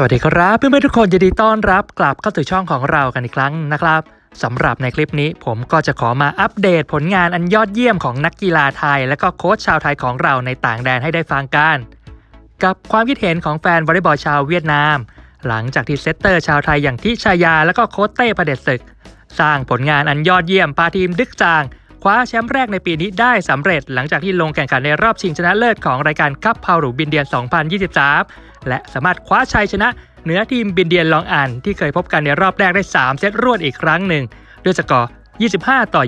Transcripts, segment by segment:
สวัสดีครับเพื่อนๆทุกคนยินดีต้อนรับกลับเข้าสู่ช่องของเรากันอีกครั้งนะครับสำหรับในคลิปนี้ผมก็จะขอมาอัปเดตผลงานอันยอดเยี่ยมของนักกีฬาไทย และก็โค้ชชาวไทยของเราในต่างแดนให้ได้ฟังกัน กับความคิดเห็นของแฟนวอลเลย์บอลชาวเวียดนาม หลังจากที่เซตเตอร์ชาวไทยอย่างทิชายา และก็โค้ชเต้ประเดชศึก สร้างผลงานอันยอดเยี่ยมพาทีมดึกจาง คว้าแชมป์แรกในปีนี้ได้สำเร็จหลังจากที่ลงแข่งขันในรอบชิงชนะเลิศของรายการคัพพาวรูบินเดียน 2023 และสามารถคว้าชัยชนะเหนือทีมบินเดียนลองอันที่เคยพบกันในรอบแรกได้ 3 เซตรวดอีกครั้งหนึ่งด้วยสกอร์ 25 ต่อ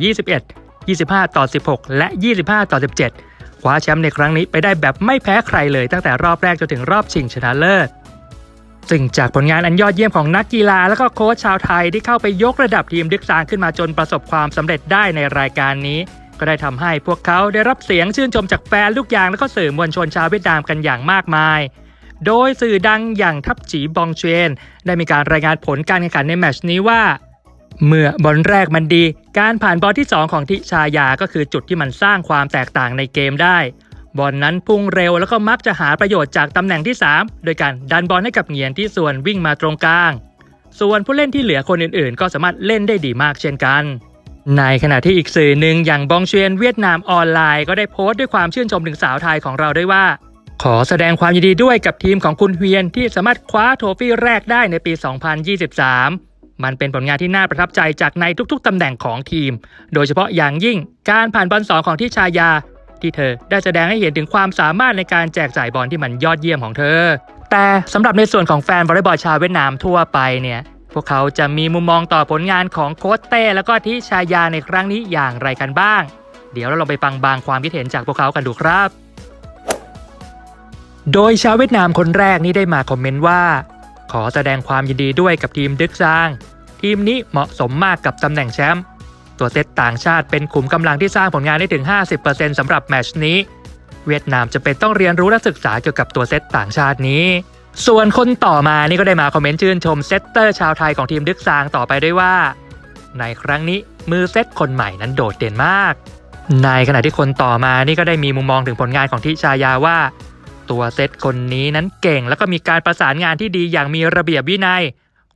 21 25 ต่อ 16 และ 25 ต่อ 17 คว้าแชมป์ในครั้งนี้ไปได้แบบไม่แพ้ใครเลยตั้งแต่รอบแรกจนถึงรอบชิงชนะเลิศ ซึ่งจากผลงานอันยอดเยี่ยมของนักกีฬาและก็โค้ชชาวไทยที่เข้าไปยกระดับทีมดึกซางขึ้นมาจนประสบความสำเร็จได้ในรายการนี้ ก็ได้ทำให้พวกเขาได้รับเสียงชื่นชมจากแฟนลูกยางและก็สื่อมวลชนชาวเวียดนามกันอย่างมากมาย โดยสื่อดังอย่างทัพจีบองเชนได้มีการรายงานผลการแข่งขันในแมชนี้ว่า เมื่อบอลแรกมันดี การผ่านบอลที่ 2 ของทิชายาก็คือจุดที่มันสร้างความแตกต่างในเกมได้ บอลนั้นพุ่งเร็วแล้วก็มักจะหาประโยชน์จากตำแหน่งที่ 3 โดยการดันบอลให้กับเหงียนที่ส่วนวิ่งมาตรงกลาง ส่วนผู้เล่นที่เหลือคนอื่นๆ ก็สามารถเล่นได้ดีมากเช่นกัน ในขณะที่อีกสื่อหนึ่งอย่างบองเชียนเวียดนามออนไลน์ก็ได้โพสต์ด้วยความชื่นชมถึงสาวไทยของเราด้วยว่า ขอแสดงความยินดีด้วยกับทีมของคุณเฮียนที่สามารถคว้าโทฟี่แรกได้ในปี 2023มันเป็นผลงานที่น่าประทับใจจากในทุกๆ ตำแหน่งของทีม โดยเฉพาะอย่างยิ่งการผ่านบอลสองของที่ชายา ที่เธอ ได้แสดงให้เห็นถึงความสามารถในการแจกจ่ายบอลที่มันยอดเยี่ยมของเธอ แต่สำหรับในส่วนของแฟนวอลเลย์บอลชาวเวียดนามทั่วไปเนี่ยพวกเขาจะมีมุมมองต่อผลงานของโค้ชเต้แล้วก็ทิชายาในครั้งนี้อย่างไรกันบ้าง เดี๋ยวเราลองไปฟังบางความคิดเห็นจากพวกเขากันดูครับ โดยชาวเวียดนามคนแรกนี่ได้มาคอมเมนต์ว่า ขอแสดงความยินดีด้วยกับทีมดึกซาง ทีมนี้เหมาะสมมากกับตำแหน่งแชมป์ ตัวเซตต่างชาติเป็นขุมกำลังที่สร้างผลงานได้ถึง 50%สำหรับแมชนี้ เวียดนามจะเป็นต้องเรียนรู้และศึกษาเกี่ยวกับตัวเซตต่างชาตินี้ ส่วนคนต่อมานี่ก็ได้มาคอมเมนต์ชื่นชมเซตเตอร์ชาวไทยของทีมดึกซางต่อไปด้วยว่า ในครั้งนี้มือเซตคนใหม่นั้นโดดเด่นมาก ในขณะที่คนต่อมานี่ก็ได้มีมุมมองถึงผลงานของทิชายาว่า ตัวเซตคนนี้นั้นเก่ง แล้วก็มีการประสานงานที่ดีอย่างมีระเบียบวินัย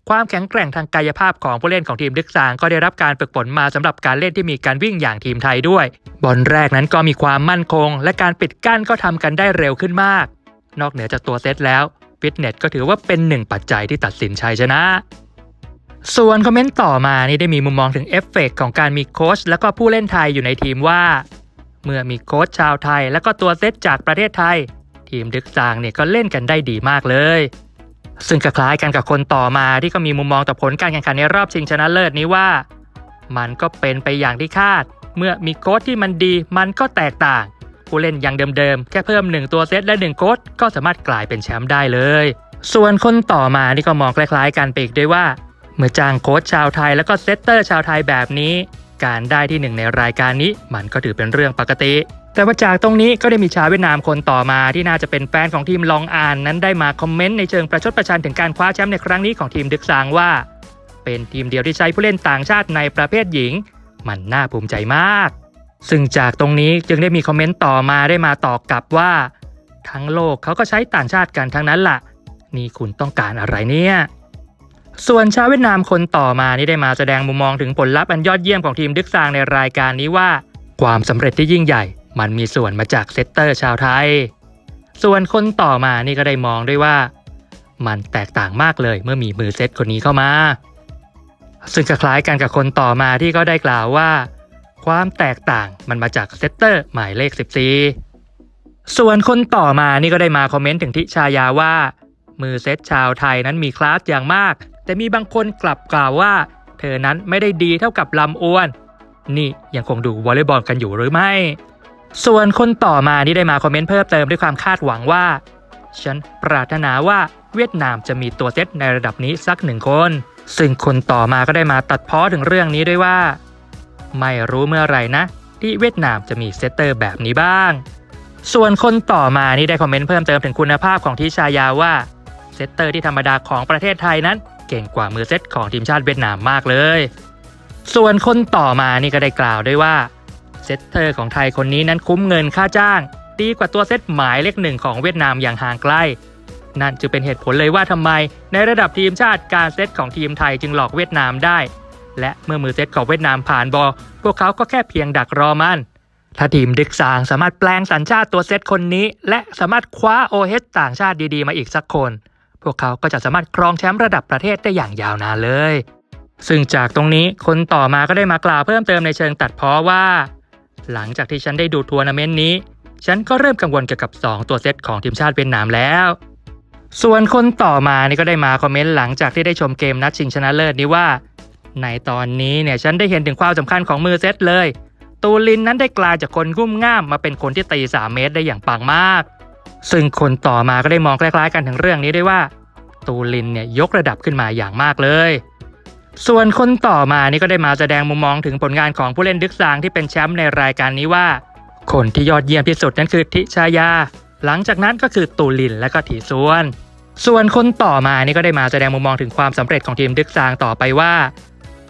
ความแข็งแกร่งทางกายภาพของผู้เล่นของทีมดึกซางก็ได้รับการฝึกฝนมาสำหรับการเล่นที่มีการวิ่งอย่างทีมไทยด้วย บอลแรกนั้นก็มีความมั่นคง และการปิดกั้นก็ทำกันได้เร็วขึ้นมาก นอกเหนือจากตัวเซตแล้วฟิตเนสก็ถือว่าเป็นหนึ่งปัจจัยที่ตัดสินชัยชนะ ส่วนคอมเมนต์ต่อมานี่ได้มีมุมมองถึงเอฟเฟกต์ของการมีโค้ชและก็ผู้เล่นไทยอยู่ในทีมว่า เมื่อมีโค้ชชาวไทย และก็ตัวเซตจากประเทศไทย ทีมดึกซางเนี่ยก็เล่นกันได้ดีมากเลย ซึ่งก็คล้ายกันกับคนต่อมาที่ก็มีมุมมองต่อผลการแข่งขันในรอบชิงชนะเลิศนี้ว่า มันก็เป็นไปอย่างที่คาด เมื่อมีโค้ชที่มันดีมันก็แตกต่าง ผู้เล่นอย่างเดิมๆ แค่เพิ่ม 1 ตัวเซตและ 1 โค้ชก็สามารถกลายเป็นแชมป์ได้เลย ส่วนคนต่อมานี่ก็มองคล้ายๆกันไปอีกด้วยว่า เมื่อจ้างโค้ชชาวไทยแล้วก็เซตเตอร์ชาวไทยแบบนี้ การได้ที่หนึ่งในรายการนี้มันก็ถือเป็นเรื่องปกติ แต่ว่าจากตรงนี้ก็ได้มีชาวเวียดนามคนต่อมาที่น่าจะเป็นแฟนของทีมลองอานนั้นได้มาคอมเมนต์ในเชิงประชดประชันถึงการคว้าแชมป์ในครั้งนี้ของทีมดึกซางว่า เป็นทีมเดียวที่ใช้ผู้เล่นต่างชาติในประเภทหญิง มันน่าภูมิใจมาก ซึ่งจากตรงนี้จึงได้มีคอมเมนต์ต่อมาได้มาตอบกลับว่า ทั้งโลกเขาก็ใช้ต่างชาติกันทั้งนั้นล่ะ นี่คุณต้องการอะไรเนี่ยส่วนชาวเวียดนามคนต่อมานี่ได้มาแสดงมุมมองถึงผลลัพธ์อันยอดเยี่ยมของทีมดึกซางในรายการนี้ว่า ความสำเร็จที่ยิ่งใหญ่ มันมีส่วนมาจากเซตเตอร์ชาวไทย ส่วนคนต่อมานี่ก็ได้มองด้วยว่า มันแตกต่างมากเลยเมื่อมีมือเซตคนนี้เข้ามา ซึ่งคล้ายกันกับคนต่อมาที่ก็ได้กล่าวว่า ความแตกต่างมันมาจากเซตเตอร์หมายเลข 14 ส่วนคนต่อมานี่ก็ได้มาคอมเมนต์ถึงทิชายาว่า มือเซตชาวไทยนั้นมีคลาสอย่างมาก แต่มีบางคนกลับกล่าวว่า เธอนั้นไม่ได้ดีเท่ากับลำอ้วน นี่ยังคงดูวอลเลย์บอลกันอยู่หรือไม่ ส่วนคนต่อมานี่ได้มาคอมเมนต์เพิ่มเติมด้วยความคาดหวังว่า ฉันปรารถนาว่าเวียดนามจะมีตัวเซตในระดับนี้สักหนึ่งคน ซึ่งคนต่อมาก็ได้มาตัดพ้อถึงเรื่องนี้ด้วยว่า ไม่รู้เมื่อไหร่นะ ที่เวียดนามจะมีเซตเตอร์แบบนี้บ้าง ส่วนคนต่อมานี่ได้คอมเมนต์เพิ่มเติมถึงคุณภาพของทิชายาว่าเซตเตอร์ที่ธรรมดาของประเทศไทยนั้น เก่งกว่ามือเซตของทีมชาติเวียดนามมากเลย ส่วนคนต่อมานี่ก็ได้กล่าวด้วยว่า เซตเตอร์ของไทยคนนี้นั้นคุ้มเงินค่าจ้าง ดีกว่าตัวเซตหมายเลขหนึ่งของเวียดนามอย่างห่างไกล นั่นจึงเป็นเหตุผลเลยว่าทำไม ในระดับทีมชาติการเซตของทีมไทยจึงหลอกเวียดนามได้ และเมื่อมือเซตของเวียดนามผ่านบอลพวกเขาก็แค่เพียงดักรอมันถ้าทีมดึกซางสามารถแปลงสัญชาติตัวเซตคนนี้ และสามารถคว้าโอเฮต่างชาติดีๆ มาอีกสักคน พวกเขาก็จะสามารถครองแชมป์ระดับประเทศได้อย่างยาวนานเลย ซึ่งจากตรงนี้คนต่อมาก็ได้มากล่าวเพิ่มเติมในเชิงตัดพ้อว่า หลังจากที่ฉันได้ดูทัวร์นาเมนต์นี้ ฉันก็เริ่มกังวลเกี่ยวกับ 2 ตัวเซตของทีมชาติเวียดนามแล้ว ส่วนคนต่อมานี่ก็ได้มาคอมเมนต์หลังจากที่ได้ชมเกมนัดชิงชนะเลิศนี้ว่า ในตอนนี้เนี่ยฉันได้เห็นถึงความสำคัญของมือเซตเลย ตูลินนั้นได้กลายจากคนงุ่มง่ามมาเป็นคนที่ตี 3 เมตรได้อย่างปังมาก ซึ่งคนต่อมาก็ได้มองคล้ายๆ กันถึงเรื่องนี้ด้วยว่า ตูลินเนี่ยยกระดับขึ้นมาอย่างมากเลย ส่วนคนต่อมานี่ก็ได้มาแสดงมุมมองถึงผลงานของผู้เล่นดึกซางที่เป็นแชมป์ในรายการนี้ว่า คนที่ยอดเยี่ยมที่สุดนั้นคือทิชายา หลังจากนั้นก็คือตูลินและก็ถีส่วน ส่วนคนต่อมานี่ก็ได้มาแสดงมุมมองถึงความสำเร็จของทีมดึกซางต่อไปว่า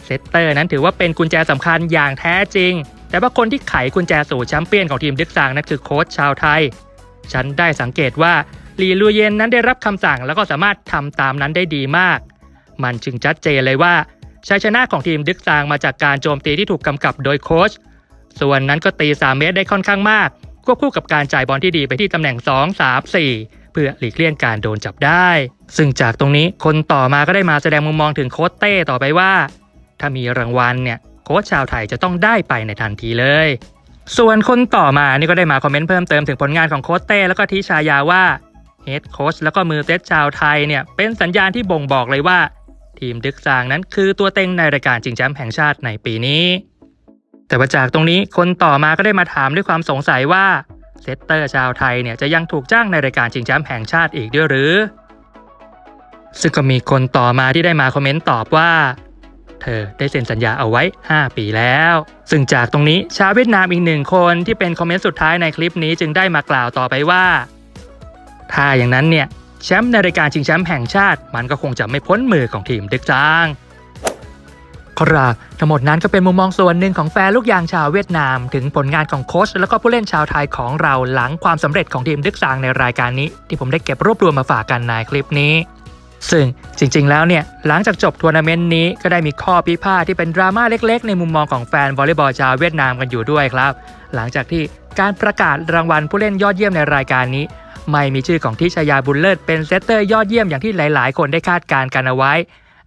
เซตเตอร์นั้นถือว่าเป็นกุญแจสำคัญอย่างแท้จริง แต่ว่าคนที่ไขกุญแจสู่แชมป์เปี้ยนของทีมดึกซางนั้นคือโค้ชชาวไทย ฉันได้สังเกตว่าลีลูเยนนั้นได้รับคำสั่งแล้วก็สามารถทำตามนั้นได้ดีมาก มันจึงชัดเจนเลยว่าชัยชนะของทีมดึกซางมาจากการโจมตีที่ถูกกำกับโดยโค้ชส่วนนั้นก็ตี 3 เมตรได้ค่อนข้างมาก ควบคู่กับการจ่ายบอลที่ดีไปที่ตำแหน่ง 2 3 4 เพื่อหลีกเลี่ยงการโดนจับได้ ซึ่งจากตรงนี้คนต่อมาก็ได้มาแสดงมุมมองถึงโค้ชเต้ต่อไปว่า ถ้ามีรางวัลเนี่ยโค้ชชาวไทยจะต้องได้ไปในทันทีเลย ส่วนคนต่อมานี่ก็ได้มาคอมเมนต์เพิ่มเติมถึงผลงานของโค้ชเต้แล้วก็ทิชายาว่าเฮดโค้ชแล้วก็มือเซตชาวไทยเนี่ยเป็นสัญญาณที่บ่งบอกเลยว่า ทีมดึกซางนั้นคือตัวเต็งในรายการชิงแชมป์แห่งชาติในปีนี้ แต่ว่าจากตรงนี้คนต่อมาก็ได้มาถามด้วยความสงสัยว่าเซตเตอร์ชาวไทยเนี่ยจะยังถูกจ้างในรายการชิงแชมป์แห่งชาติอีกด้วยหรือ ซึ่งก็มีคนต่อมาที่ได้มาคอมเมนต์ตอบว่า เธอได้เซ็นสัญญาเอาไว้ 5 ปีแล้ว ซึ่งจากตรงนี้ชาวเวียดนามอีกหนึ่งคนที่เป็นคอมเมนต์สุดท้ายในคลิปนี้จึงได้มากล่าวต่อไปว่า ถ้าอย่างนั้นเนี่ย แชมป์ในรายการชิงแชมป์แห่งชาติ มันก็คงจะไม่พ้นมือของทีมดึกจางครับทั้งหมดนั้นก็เป็นมุมมองส่วนหนึ่งของแฟนลูกยางชาวเวียดนาม ถึงผลงานของโค้ชแล้วก็ผู้เล่นชาวไทยของเราหลังความสำเร็จของทีมดึกซางในรายการนี้ ที่ผมได้เก็บรวบรวมมาฝากกันในคลิปนี้ ซึ่งจริง ๆ แล้วเนี่ย หลังจากจบทัวร์นาเมนต์นี้ก็ได้มีข้อพิพาทที่เป็นดราม่าเล็ก ๆ ในมุมมองของแฟนวอลเลย์บอลชาวเวียดนามกันอยู่ด้วยครับ หลังจากที่การประกาศรางวัลผู้เล่นยอดเยี่ยมในรายการนี้ ไม่มีชื่อของทิชยาบุญเลิศเป็นเซตเตอร์ยอดเยี่ยมอย่างที่หลาย ๆ คนได้คาดการณ์กันเอาไว้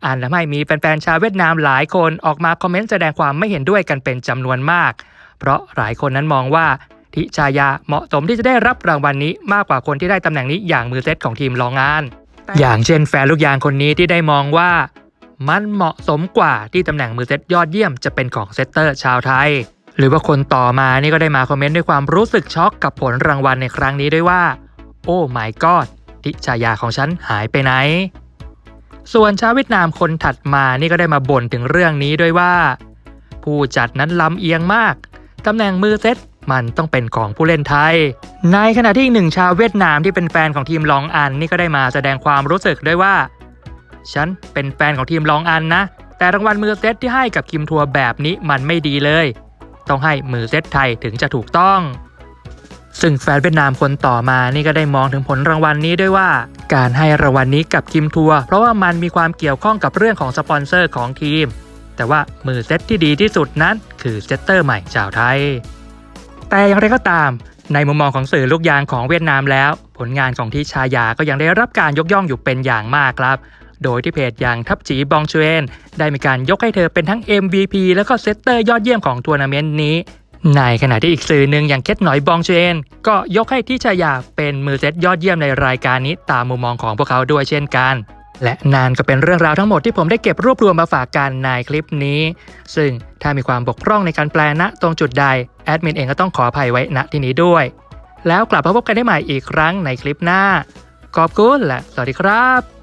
อ่านทำให้มีแฟนๆชาวเวียดนามหลายคนออกมาคอมเมนต์แสดงความไม่เห็นด้วยกันเป็นจำนวนมาก เพราะหลายคนนั้นมองว่าทิชายาเหมาะสมที่จะได้รับรางวัลนี้มากกว่าคนที่ได้ตำแหน่งนี้อย่างมือเซตของทีมรองงาน อย่างเช่นแฟนลูกยางคนนี้ที่ได้มองว่า มันเหมาะสมกว่าที่ตำแหน่งมือเซตยอดเยี่ยมจะเป็นของเซตเตอร์ชาวไทย หรือว่าคนต่อมานี่ก็ได้มาคอมเมนต์ด้วยความรู้สึกช็อกกับผลรางวัลในครั้งนี้ด้วยว่า โอ้ my god ทิชายาของฉันหายไปไหน ส่วนชาวเวียดนามคนถัดมานี่ก็ได้มาบ่นถึงเรื่องนี้ด้วยว่า ผู้จัดนั้นลำเอียงมาก ตำแหน่งมือเซตมันต้องเป็นของผู้เล่นไทย ในขณะที่อีกหนึ่งชาวเวียดนามที่เป็นแฟนของทีมลองอันนี่ก็ได้มาแสดงความรู้สึกด้วยว่า ฉันเป็นแฟนของทีมลองอันนะ แต่รางวัลมือเซตที่ให้กับคิมทัวร์แบบนี้มันไม่ดีเลย ต้องให้มือเซตไทยถึงจะถูกต้อง ซึ่งแฟนเวียดนามคนต่อมานี่ก็ได้มองถึงผลรางวัลนี้ด้วยว่า การให้รางวัลนี้กับคิมทัวร์เพราะว่ามันมีความเกี่ยวข้องกับเรื่องของสปอนเซอร์ของทีม แต่ว่ามือเซตที่ดีที่สุดนั้น คือเซตเตอร์ใหม่ชาวไทย แต่อย่างไรก็ตาม ในมุมมองของสื่อลูกยางของเวียดนามแล้ว ผลงานของทิชายาก็ยังได้รับการยกย่องอยู่เป็นอย่างมากครับโดยที่เพจอย่างทับจีบองชเวนได้มีการยกให้เธอเป็นทั้ง MVP แล้วก็เซตเตอร์ยอดเยี่ยมของทัวร์นาเมนต์นี้ ในขณะที่อีกสื่อหนึ่งอย่างเคทหน่อยบองเวนก็ยกให้ทิชายาเป็นมือเซตยอดเยี่ยมในรายการนี้ตามมุมมองของพวกเขาด้วยเช่นกัน และนานก็เป็นเรื่องราวทั้งหมดที่ผมได้เก็บรวบรวมมาฝากกันในคลิปนี้ ซึ่งถ้ามีความบกพร่องในการแปลณตรงจุดใดแอดมินเองก็ต้องขออภัยไว้ณที่นี้ด้วย แล้วกลับมาพบกันได้ใหม่อีกครั้งในคลิปหน้า ขอบคุณและสวัสดีครับ